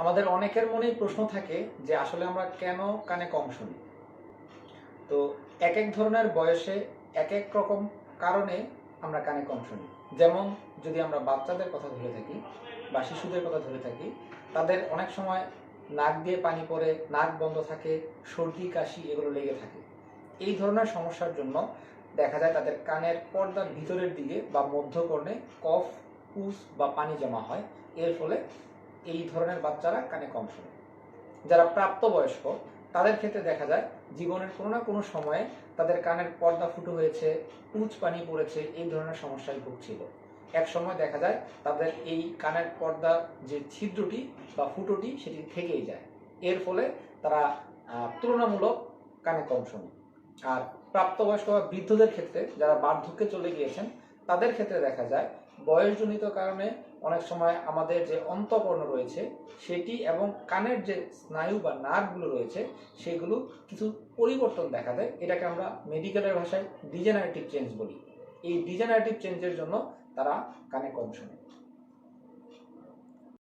আমাদের অনেকের মনেই প্রশ্ন থাকে যে আসলে আমরা কেন কানে কম শুনি? তো এক এক ধরনের বয়সে এক এক রকম কারণে আমরা কানে কম শুনি। যেমন যদি আমরা বাচ্চাদের কথা ধরে থাকি বা শিশুদের কথা ধরে থাকি, তাদের অনেক সময় নাক দিয়ে পানি পড়ে, নাক বন্ধ থাকে, সর্দি, কাশি এগুলো লেগে থাকে। এই ধরনের সমস্যার জন্য দেখা যায় তাদের কানের পর্দার ভিতরের দিকে বা মধ্যকর্ণে কফ পুস বা পানি জমা হয়। এর ফলে এই ধরনের বাচ্চারা কানে কম শোনে। যারা প্রাপ্তবয়স্ক, তাদের ক্ষেত্রে দেখা যায় জীবনের কোনো না কোনো সময়ে তাদের কানের পর্দা ফুটো হয়েছে পুচ পানি পড়েছে, এই ধরনের সমস্যায় ভুগছিল। এক সময় দেখা যায় তাদের এই কানের পর্দা যে ছিদ্রটি বা ফুটোটি সেটি থেকেই যায়। এর ফলে তারা তুলনামূলক কানে কম শোনে। আর প্রাপ্তবয়স্ক বা বৃদ্ধদের ক্ষেত্রে যারা বার্ধক্যে চলে গিয়েছেন তাদের ক্ষেত্রে দেখা যায়, বয়সজনিত কারণে অনেক সময় আমাদের যে অন্তকর্ণ রয়েছে, সেটি এবং কানের যে স্নায়ু বা নার্ভগুলো রয়েছে, সেগুলো কিছু পরিবর্তন দেখা দেয়। এটাকে আমরা মেডিকেলের ভাষায় ডিজেনারেটিভ চেঞ্জ বলি। এই ডিজেনারেটিভ চেঞ্জের জন্য তারা কানে কম শোনে।